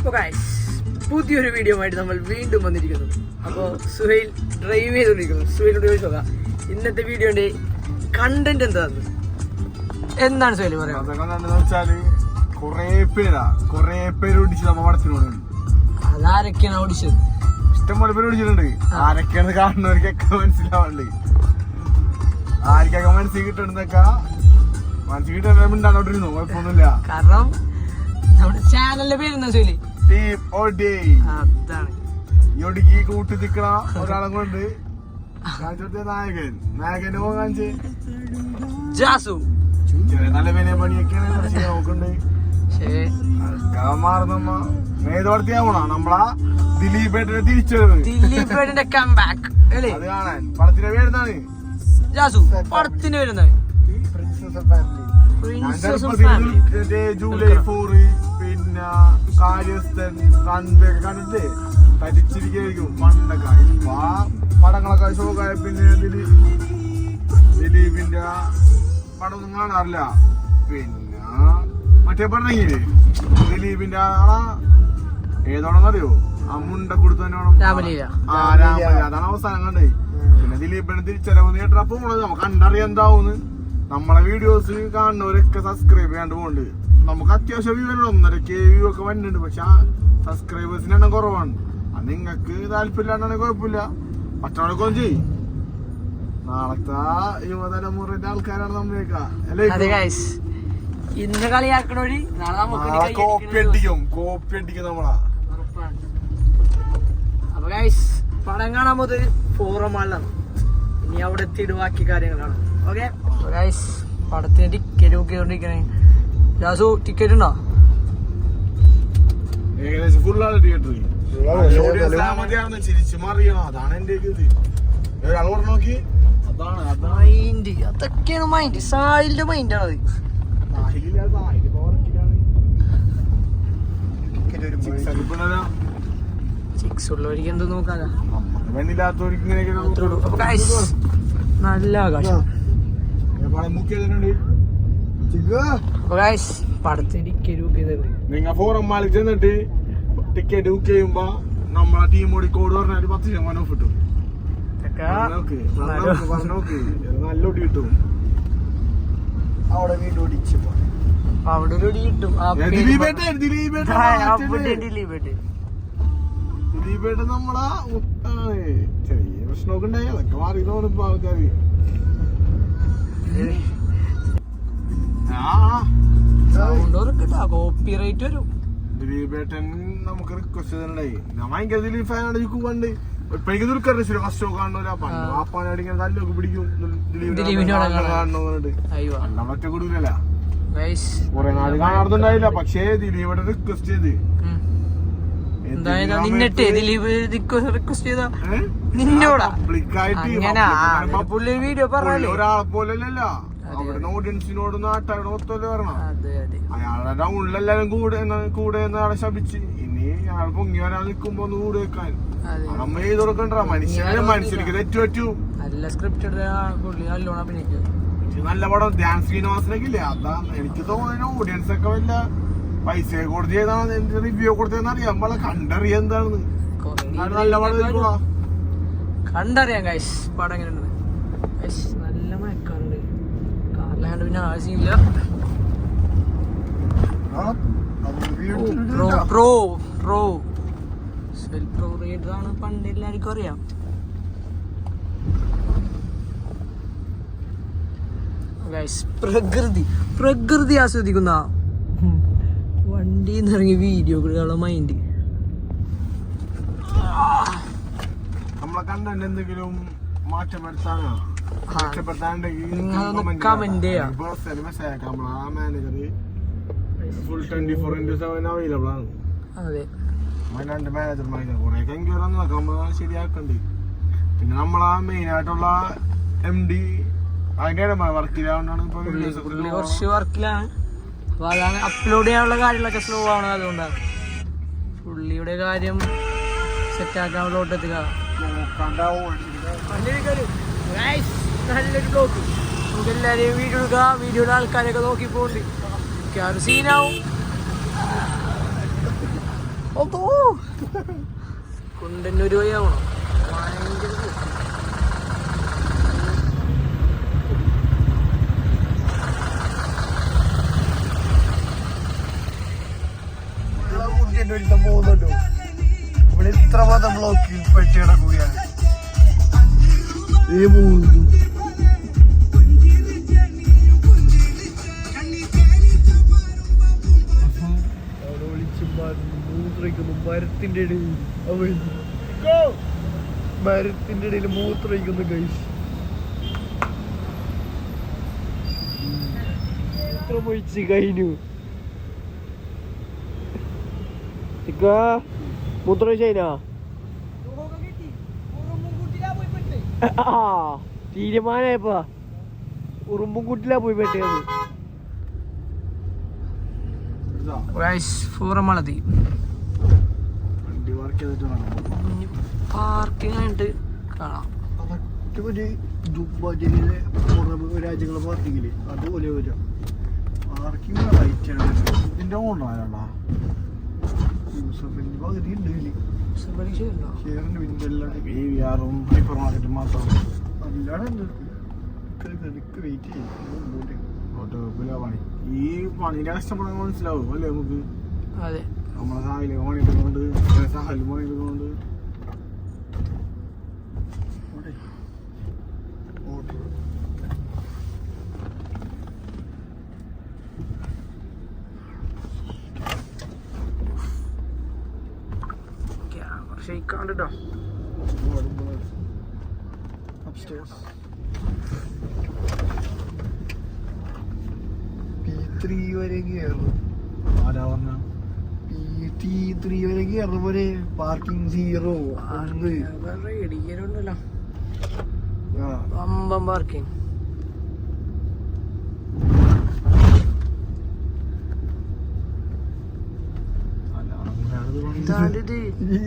അപ്പോൾ ഗൈസ് പുതിയൊരു വീഡിയോ ആയിട്ട് നമ്മൾ വീണ്ടും വന്നിരിക്കുന്നു. അപ്പോൾ സുഹൈൽ ഡ്രൈവ് ചെയ്തുകൊണ്ടിരിക്കുന്നു. സുഹൈലോട് ചോദിച്ചു നോക്കാം. ഇന്നത്തെ വീഡിയോന്റെ കണ്ടന്റ് എന്താന്ന്? എന്താണ് സുഹൈൽ പറയാ അതൊക്കെ എന്താണെന്ന് വെച്ചാൽ കൊറേ പേരാ. കൊറേ പേര് ഓടിച്ച് നമ്മ പടത്തിനോട് അതാരൊക്കെയാണ് ഓടിച്ചത്? ഇഷ്ടംപോലെ പേര് ഓടിച്ചിട്ടുണ്ട്. ആരൊക്കെയാണ് കാണുന്നവർക്കൊക്കെ മനസ്സിലാവുന്നുണ്ട് ആർക്കൊക്കെ മനസ്സിൽ കിട്ടുന്നതൊക്കെ മനസ്സിൽ കിട്ടുന്നുണ്ടാണോട്ടിരുന്നു കുഴപ്പമൊന്നുമില്ല. കാരണം നമ്മുടെ ചാനലിന്റെ പേര് എന്താ സുഹൈലി ടീം ഓടി അതാണ്. ഈ ഒടുക്കി കൂട്ടി നിൽക്കണ ഒരാളും കൊണ്ട് നായകൻ. കാണിച്ച്. ജാസു. നല്ല വില പണിയൊക്കെയാണ് മാറുന്നമ്മ മേതോടത്തിയാവണോ നമ്മളാ തിരിച്ചത് കംബാക്ക് അല്ലേ? അത് കാണാൻ. പടത്തിന്റെ പേരെന്താണ്? ജാസു പടത്തിന്റെ പേരെന്താണ്? പ്രിൻസസ് ജൂലൈ ഫോറ് പിന്നെ കാര്യസ്ഥൻ കണ്ടൊക്കെ കണ്ടിട്ട് തരിച്ചിരിക്കും പണ്ടൊക്കെ. ഇപ്പൊ ആ പടങ്ങളൊക്കെ ഷോക്കായ പിന്നെ ദിലീപ് ദിലീപിന്റെ പടമൊന്നും കാണാറില്ല? പിന്നെ മറ്റേ പടം ഇറങ്ങിയില്ലേ ദിലീപിന്റെ ആ ഏതോണെന്നറിയോ? ആ മുണ്ട കൊടുത്തവനോണം രാമലീല. ആ രാമലീല. അതാണ് അവസാനം കണ്ടേ പിന്നെ ദിലീപിന് തിരിച്ചറിവ് കേട്ടാ പോണത് നമുക്ക് കണ്ടറിയാൻ എന്താവുന്ന്? നമ്മളെ വീഡിയോസ് കാണുന്നവരൊക്കെ സബ്സ്ക്രൈബ് ചെയ്യാണ്ട് പോകുന്നുണ്ട് നമുക്ക് അത്യാവശ്യം വ്യൂ വരണം ഒന്നര കെ വ്യൂ ഒക്കെ വന്നിട്ടുണ്ട്. പക്ഷെ ആ സബ്സ്ക്രൈബേഴ്സിന് എണ്ണം കുറവാണ്. അത് നിങ്ങൾക്ക് താല്പര്യമില്ലാണ്ടാണെങ്കിൽ കുഴപ്പമില്ല. മറ്റവരൊക്കെ ചെയ്യും. നാളത്തെ യുവതലമുറയുടെ ആൾക്കാരാണ് നമ്മളേക്ക. അല്ലേ ഗൈസ് ഇന്ന് കളിയാക്കണോടി നാളെ കോപ്പി അടിക്കും. കോപ്പി അടിക്കും നമ്മളാ. അപ്പൊ ഗൈസ് കാണാൻ പോകുന്നത് ഫോറം ഇനി അവിടെ എത്തിയിട്ട് ബാക്കി കാര്യങ്ങളാണ്. ഓക്കെ ഗൈസ് പടത്തിന് ടിക്കറ്റ് ബുക്ക് ചെയ്തോണ്ടിരിക്കണേ രാസു ടിക്കറ്റ് ഉണ്ടോ? ഏകദേശം തിയേറ്ററിൽ മതിയാണെന്ന് ചിരിച്ചു മറിയണം അതാണ് എന്റെ ഇത്. ഒരാൾ പറഞ്ഞു നോക്കി. അതാണ് അതാണ്. മൈൻഡ് അതൊക്കെയാണ് മൈൻഡ്. സിക്സ് ഉള്ളവർക്ക് എന്ത് ഇങ്ങനെയൊക്കെ നല്ല ആകാശം. Book ചെയ്തിട്ടുണ്ട്. അപ്പൊ ഗൈസ് പടത്തിന് ടിക്കറ്റ് ബുക്ക് ചെയ്തത് നിങ്ങ ഫോറം മാലിക് ചെന്നിട്ട് ടിക്കറ്റ് ബുക്ക് ചെയ്യുമ്പോ നമ്മളെ ടീമോട് കോഡ് പറഞ്ഞ ഒരു പത്ത് ശതമാനം ഓഫ് കിട്ടും. നല്ല ഒടി കിട്ടും. അവിടെ വീട് അപ്പൊ അവിടെ ഒരു ഒടി കിട്ടും. ദിലീപേട്ട് നമ്മളെ ചെറിയ പ്രശ്നമൊക്കെ ഉണ്ടായി. അതൊക്കെ മാറി ഇപ്പൊ ആൾക്കാര്. ആ സൗണ്ട് ഒക്കെ ഇട്ടാ കോപ്പിറൈറ്റ് വരും. ദിലീപേട്ടൻ നമുക്ക് റിക്വസ്റ്റ് ചെയ്തിട്ടുണ്ടായി ഞാൻ ഭയങ്കര ദിലീപ് ഫാനാണ് എനിക്ക് പണ്ട്. ഇപ്പൊ എനിക്ക് ദുൽഖറിന്റെ ഫസ്റ്റ് ഷോ കാണുന്നില്ല പണ്ട്. വാപ്പാനായിട്ട് ഇങ്ങനെ തല്ലൊക്കെ പിടിക്കും. ദിലീപിനെ ദിലീപിനെ കാണണം, ഒറ്റ കൊടുക്കില്ല ഗൈസ് നാട് കാണാറുണ്ടായില്ല പക്ഷേ ദിലീപേട്ടൻ റിക്വസ്റ്റ് ചെയ്ത്. നിന്നിട്ട് ദിലീപ് റിക്വസ്റ്റ് ചെയ്ത. നിന്നോടാ? അങ്ങനെ. വീഡിയോ പറഞ്ഞല്ലേ ഒരാളെ പോലല്ലല്ല. അതെ. അവിടുന്ന് ഓഡിയൻസിനോട് നാട്ടാരോട് ഒത്തല്ലേ പറഞ്ഞ അയാളുടെ ടൗണിലെല്ലാരും കൂടെ എന്ന് കൂടെ അയാളെ ശപിച്ച്. ഇനി അയാൾ പൊങ്ങി വരാൻ നിൽക്കുമ്പോ ഒന്ന് കൂടെ വെക്കാൻ. നമ്മ ചെയ്ത് കൊടുക്കണ്ട? മനുഷ്യനെ മനുഷ്യർക്ക് തെറ്റു പറ്റൂ നല്ല സ്ക്രിപ്റ്റ് നല്ല പടം. ധ്യാൻ ശ്രീനിവാസനൊക്കെ ഇല്ലേ അതാ എനിക്ക് തോന്നുന്നു ഓഡിയൻസ് ഒക്കെ വല്ല പൈസ കൊടുത്ത് ചെയ്താണ് എന്റെ റിവ്യൂ കൊടുത്തതെന്ന് അറിയാം. നമ്മളെ കണ്ടറിയാ എന്താണെന്ന്. നല്ല പടം കണ്ടറിയാം പടം എങ്ങനെയുണ്ട് കാറിലാണ്ട് പിന്നെ ആവശ്യമില്ല പ്രോ പ്രോ പ്രോ. സെൽ പ്രോ റൈഡർ ആണ് പണ്ട് എല്ലാവർക്കും അറിയാം. പ്രകൃതി. പ്രകൃതി ആസ്വദിക്കുന്ന നിന്ന് ഇറങ്ങി വീഡിയോ എടുക്കാനുള്ള മൈൻഡ് നമ്മളെ കണ്ടെന്തെങ്കിലും മാറ്റം വരുത്താനോ? ആ. മെച്ചപ്പെടുത്താനുണ്ടെങ്കിൽ നിങ്ങളൊന്ന് comment ചെയ്യാം. Full twenty four into seven available ആണ്. അതെ. രണ്ട് മാനേജർമാരെ കുറെ എൻക്വയറി നോക്കാം. നമ്മൾ ശരിയാക്കണ്ട്? പിന്നെ നമ്മളാ മെയിൻ ആയിട്ടുള്ള എം ഡി അതിന്റെ വർക്കിലാവുകൊണ്ടാണ് ഇപ്പൊ കുറച്ച് വർക്കിലാണ് അപ്പൊ അതാണ് അപ്ലോഡ് ചെയ്യാനുള്ള കാര്യങ്ങളൊക്കെ സ്ലോ ആണ് അതുകൊണ്ടാണ് പുള്ളിയുടെ കാര്യം സെറ്റ് ആക്കാനുള്ള ഓട്ടത്തില നോക്കാണ്ടാവും. നല്ലൊരു ബ്ലോക്ക് നമുക്ക് എല്ലാവരെയും വീഡിയോ എടുക്കുക വീഡിയോയുടെ ആൾക്കാരൊക്കെ നോക്കി പോകുന്നുണ്ട് മിക്കവാറും സീനാവും അതോ കുണ്ടന്നൂര് വഴി ആവണം. പോകുന്നുണ്ടോ ഇവിടെ ഇത്ര മാത്രം ബ്ലോക്കിൽ പെട്ടി കിടക്കുകയാണ് ഈ പോകുന്നു മൂത്രയ്ക്കുന്നു മരത്തിന്റെ ഇടയിൽ അവൾ മരത്തിന്റെ ഇടയിൽ മൂത്രയ്ക്കുന്നു ഗൈസ് മൂത്രം ഒഴിച്ച് കഴിഞ്ഞു? ഇക്കാ മൂത്രം ഒഴിച്ചതിനാ ആ തീരുമാനമായപ്പാ ഉറുമ്പും കുട്ടിലാ പോയി പെട്ടത് വേണം. പാർക്കിംഗ് ആയിട്ട് കാണാം. ഒരു ദുബായിലെ പുറമെ രാജ്യങ്ങളെ പാർക്കിങ്ങിൽ അതുപോലെ വരാം. പാർക്കിംഗ് റൈറ്റ് ആണ്. ഇതിന്റെ ഓണായാലാ പകുതി ഉണ്ട് ഇതിൽ ഷെയറിന് പിന്നെല്ലാം ഈ വിആറും ഹൈപ്പർ മാർക്കറ്റും മാത്രം. അല്ലാതെ വെയിറ്റ് ചെയ്യും. കുഴപ്പമില്ല പണി. ഈ പണിന്റെ കഷ്ടപ്പെടാൻ മനസ്സിലാവും അല്ലേ നമുക്ക് അതെ നമ്മളെ സാഹിൽ പണിയെടുക്കുന്നുണ്ട് സഹൽ പണിയെടുക്കുന്നുണ്ട്. ഷെയ്ക്കാണ്ട് കേട്ടോ. Upstairs. P3 വരെ കയറും ആരാ പറഞ്ഞ? ടി ത്രീ വരെ കയറുന്ന പോലെ പാർക്കിംഗ് സീറോ ആണ് ഇടിക്കലുണ്ടല്ലോ പാർക്കിംഗ്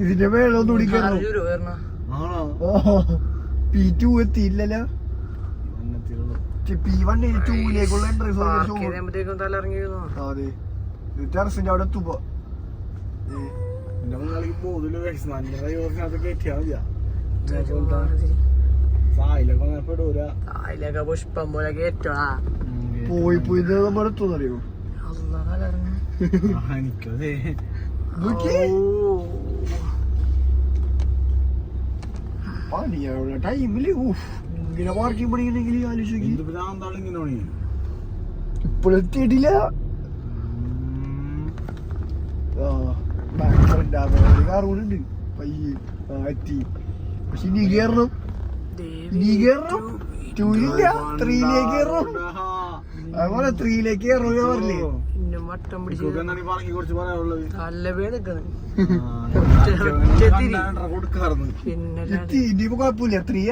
ഇതിന്റെ മേളൊന്നും ആണോ? പി ടു എത്തിയില്ലല്ലോ. ഇറങ്ങി വീഴുന്നു. അതെ. ടെറസിന്റെ അവിടെ എത്തുമ്പോ. പുഷ്പം പോലെ കേറ്റോളാ പോയി പോയി നമ്മുടെ ഇറങ്ങി. എനിക്കതേ. പണിയാവുന്ന ടൈമിൽ ഊഫ് ഇങ്ങനെ പാർക്കിംഗ് പണിയുണ്ടെങ്കിൽ ആലോചിച്ച് നോക്കി എന്ത് ഭ്രാന്താണ് ഇങ്ങനെ പണി ഇപ്പോഴെത്തിയിട്ടില്ല ഉണ്ട് പയ്യെ എത്തി. പക്ഷെ ഇനി കയറണം ഇനി കയറണം ടൂയില്ല ത്രീയിലേക്ക് കയറണം അതുപോലെ ത്രീയിലേക്ക് പറഞ്ഞില്ലേ. ഇന്നും വട്ടം പിടിച്ച് എത്തി ഇനിയിപ്പോ കുഴപ്പമില്ല. ത്രീ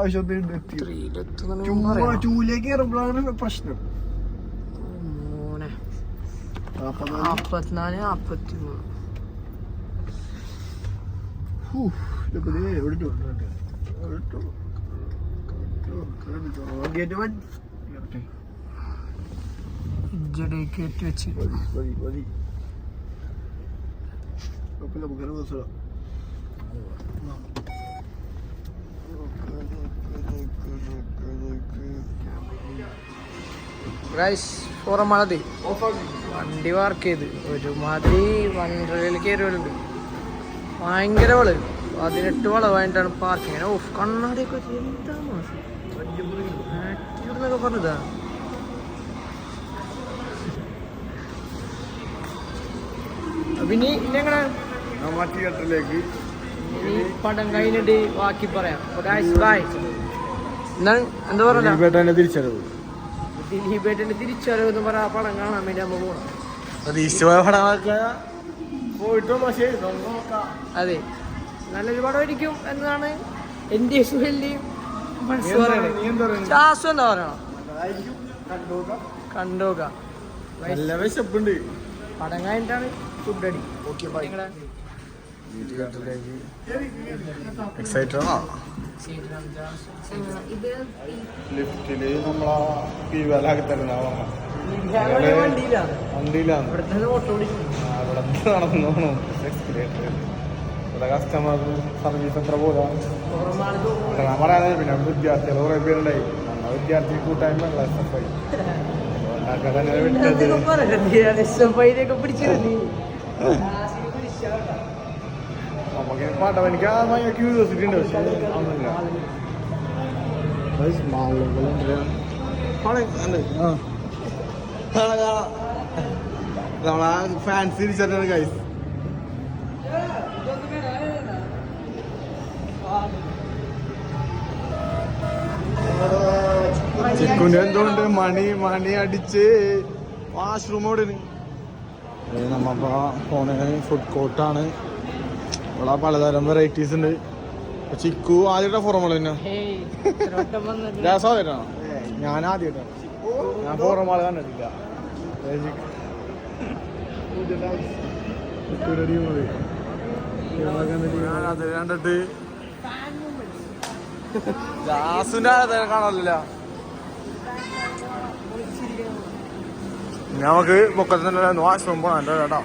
ആവശ്യം എത്തി ത്രീയിലെത്തുന്ന ടൂയിലേക്ക് കയറുമ്പോഴാണ് പ്രശ്നം. മോനെ. അപ്പൊ നാപ്പത്തിനാല് നാപ്പത്തി മൂന്ന് ഗേറ്റ് ഇജ്ജടേക്ക് കയറ്റി വെച്ച്. മതി മതി മതി കുഴപ്പമില്ല നമുക്ക് മനസ്സിലാം റൈസ് പുറമളതി വണ്ടി വർക്ക് ചെയ്ത്. ഒരു ഒരുമാതിരി വണ്ടറയിൽ കയറിയുണ്ട് ഭയങ്കര വൾ. പതിനെട്ട് വളവായിട്ടാണ് പാർക്കിങ് ഓഫ് കണ്ണാടിയൊക്കെ എന്താ മാസം ആറ്റിറ്റ്യൂഡ് എന്നൊക്കെ പറഞ്ഞതാ. പിന്നെ ഞങ്ങളെ തിയേറ്ററിലേക്ക് പടം കഴിഞ്ഞിട്ട് ബാക്കി പറയാം. എന്താ ദിലീപേട്ടനെ തിരിച്ചറിവ്. ദിലീപേട്ടന്റെ തിരിച്ചറിവെന്ന് പറയാ ആ പടം കാണാൻ വേണ്ടി നമ്മ പോണം. പോയിട്ടും പക്ഷേ അതെ. നല്ലൊരു പടമായിരിക്കും എന്നതാണ് എന്റെ സുഹലിന്റെയും മനസ്സ് പറയുന്നത്. ചാസു എന്താ പറയണം കണ്ടോക്ക നല്ല വിശപ്പുണ്ട്. പടം കഴിഞ്ഞിട്ടാണ് ഫുഡ് അടി ഓക്കെ ബൈ നിങ്ങളെ? എക്സൈറ്റഡ് ആണോ? ഇത് ലിഫ്റ്റിൽ നമ്മളാ പീവലാക്കി തരുന്ന വണ്ടിയിലാണ് നടന്നു പോകണം ഇവിടെ കസ്റ്റമർ സർവീസ് എത്ര ഞാൻ പറയാതെ പിന്നെ അവിടെ വിദ്യാർത്ഥികൾ കുറേ പേരുണ്ടായി. ഞങ്ങൾ വിദ്യാർത്ഥി കൂട്ടായ്മ എസ് എഫ് ഐ അതുകൊണ്ടൊക്കെ തന്നെ വിട്ടത്. നമ്മളാ ഫാൻസ് മണി മണി അടിച്ച് വാഷ്റൂം നമ്മപ്പോ പോണ ഫുഡ് കോർട്ടാണ് ഇവിടെ പലതരം വെറൈറ്റീസ് ഉണ്ട്. ചിക്കു ആദ്യമായിട്ടാ ഫോറമോൾ തന്നെ രസമായിട്ടാണോ ഞാൻ ആദ്യമായിട്ടാണ് ഞാൻ ഫോറമാൾ കണ്ടിട്ടില്ല. കണ്ടിട്ട് ഞാനത് കണ്ടിട്ട് ജാസുന്റെ ആരാധന കാണാനില്ല. നമുക്ക് പൊക്കത്തിന്റെ വാഷ്റൂം പോകണം എന്റെ കേട്ടോ.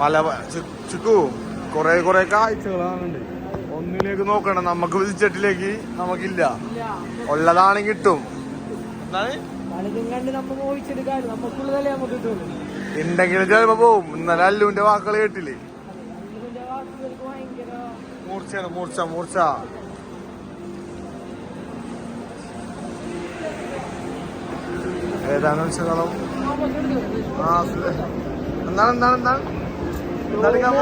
പല ചുക്കു കൊറേ കൊറേ കാഴ്ചകളാണുണ്ട്. ഒന്നിലേക്ക് നോക്കണം. നമുക്ക് വിധിച്ചട്ടിലേക്ക് നമുക്കില്ല. ഉള്ളതാണെങ്കിൽ കിട്ടും. ഉണ്ടെങ്കിലും ചിലപ്പോ പോവും. ഇന്നലെ അല്ലുവിന്റെ വാക്കുകൾ കേട്ടില്ലേ? മൂർച്ചയാണ് മൂർച്ച മൂർച്ച. ഏതാണ് വിശകലം ആ. എന്താണ് എന്താണ് എന്താണ്? എന്താണ് ഞാൻ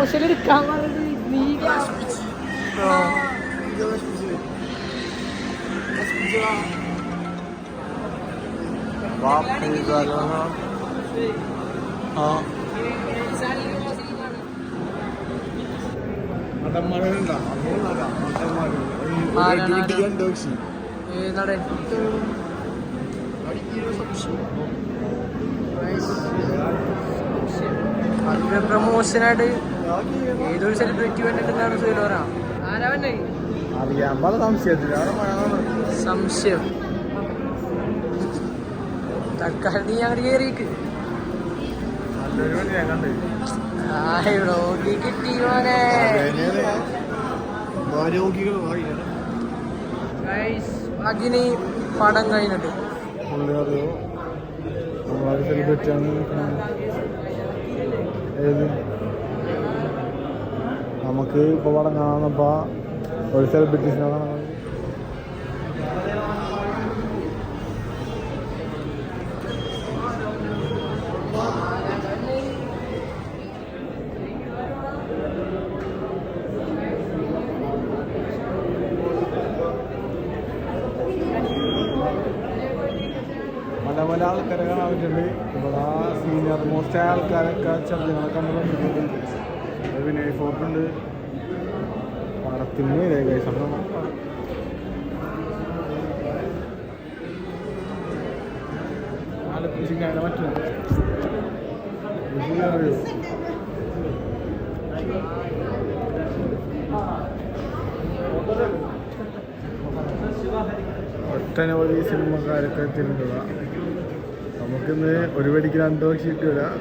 നടൻ അതിന്റെ പ്രമോഷനായിട്ട് ഏതൊരു സെലിബ്രിറ്റി അറിയാൻ പല സംശയം തൽക്കാലം നീ അങ്ങോട്ട് കയറിയിട്ട് കിട്ടി മോനെ. പടം കഴിഞ്ഞിട്ട്. പുള്ളി അറിയോ നമ്മളൊരു സെലിബ്രിറ്റിയാണ് ഏത്? നമുക്ക് ഇപ്പോൾ കാണാന്നപ്പോൾ ഒരു സെലിബ്രിറ്റീസിനെ കാണാൻ പല ആൾക്കാരെ കാണാൻ പറ്റുന്നുണ്ട് ഇവിടെ സീനിയർ മോസ്റ്റ് ആൾക്കാരൊക്കെ ചെറുതിനൊക്കെ നമ്മൾ കണ്ടിട്ടുണ്ട് വിനയ് ഫോർട്ട് ഉണ്ട്. പടത്തിന് ഏകദേശം ആലപ്പുഴ ഒട്ടനവധി സിനിമക്കാരൊക്കെ എത്തിയിട്ടുള്ള നമുക്കിന്ന് ഒരു പടിക്ക് രണ്ടോ ചീട്ട് വരാം.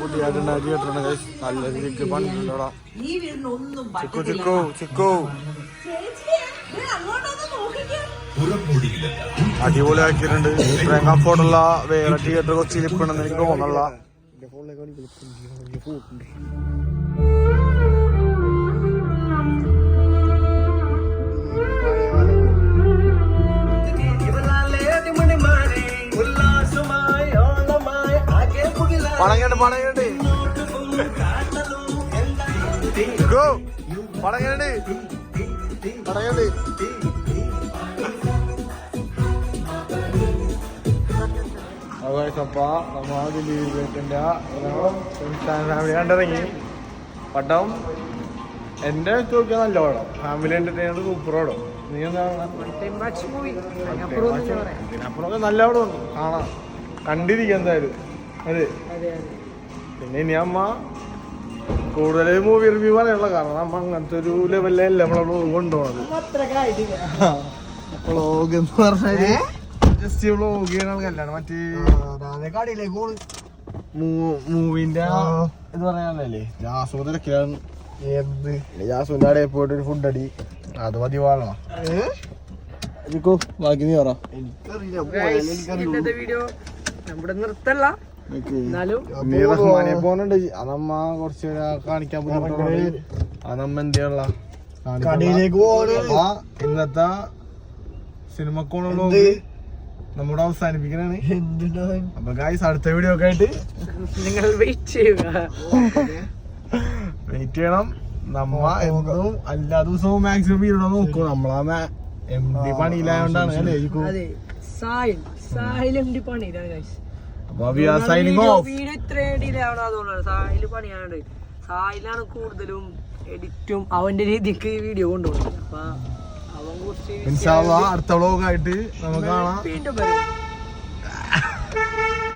പുതിയായിട്ടുണ്ടാക്കി. നല്ല രീതിക്ക് ചിക്കു ചിക്കു ചിക്കു അടിപൊളിയാക്കിയിട്ടുണ്ട്. ഇത്രയും കംഫോർട്ടുള്ള വേറെ തിയേറ്റർ കൊച്ചിയിൽ ഇപ്പോഴെന്ന് എനിക്ക് ഫാമിലി കണ്ടിറങ്ങി. പട്ടം എന്റെ നോക്കിയാൽ നല്ല പടം ഫാമിലി എന്റർടൈനർ സൂപ്പർ പടം നീ എന്താ മൂവി അതിനപ്പുറം ഒന്നും പറയാം ഇതിനപ്പുറമൊക്കെ നല്ല പടം കാണാം. കണ്ടിരിക്കും എന്തായാലും. അതെ. പിന്നെ ഇനി അമ്മ കൂടുതൽ മൂവി റിവ്യൂ പറയാനുള്ള കാരണം നമ്മ അങ്ങനത്തെ ഒരു ലെവലിലല്ല നമ്മളെ ബ്ലോഗ് കൊണ്ടുപോകുന്നത് വ്ളോഗ് എന്ന് പറഞ്ഞാൽ ജസ്റ്റ് വ്ളോഗ് ചെയ്യണ കല്യാണം. മറ്റേ മൂവിന്റെ. ഇത് പറയാനല്ലേ? ജാസൂതിലൊക്കെയാണ് എന്ത്? ജാസൂന്റെ അവിടെ പോയിട്ട് ഒരു ഫുഡ് അടി. അത് മതി വാളോ ബാക്കി നീ പറ. എനിക്കറിയില്ല. നമ്മുടെ നിർത്തല്ല. പോണുണ്ട്. അതമ്മ കുറച്ച് നേരം കാണിക്കാൻ ബുദ്ധിമുട്ടുണ്ട് അതമ്മ എന്ത് കടയിലേക്ക് ഇന്നത്തെ സിനിമക്കോണുള്ള എന്ത്? നമ്മുടെ അവസാനിപ്പിക്കണാണ് അപ്പൊ ഗായ്സ് അടുത്ത വീഡിയോ ഒക്കെ ആയിട്ട് നിങ്ങൾ വെയിറ്റ് ചെയ്യുക. വെയിറ്റ് ചെയ്യണം. നമ്മ എന്നും എല്ലാ ദിവസവും മാക്സിമം ഇരുന്ന നോക്കും. നമ്മളാ എം ഡി പണിയിലായോണ്ടാണ് അല്ലേ? ഇരിക്കൂ. അതെ. സാഹിൽ. സാഹിൽ എം ഡി പണിയിലാണ് ഗൈസ് അപ്പൊ we are signing off video ഇത്രയും ഡിലേ ആവണം അതുകൊണ്ടാണ് സാഹിൽ പണിയാണ്ട് സാഹിലാണ് കൂടുതലും എഡിറ്റും അവന്റെ രീതിക്ക് വീഡിയോ കൊണ്ടുപോകുന്നത്. അപ്പൊ അവൻ കുറച്ച് അടുത്ത വ്ലോഗായിട്ട് നമുക്ക് കാണാം. വീണ്ടും വരും.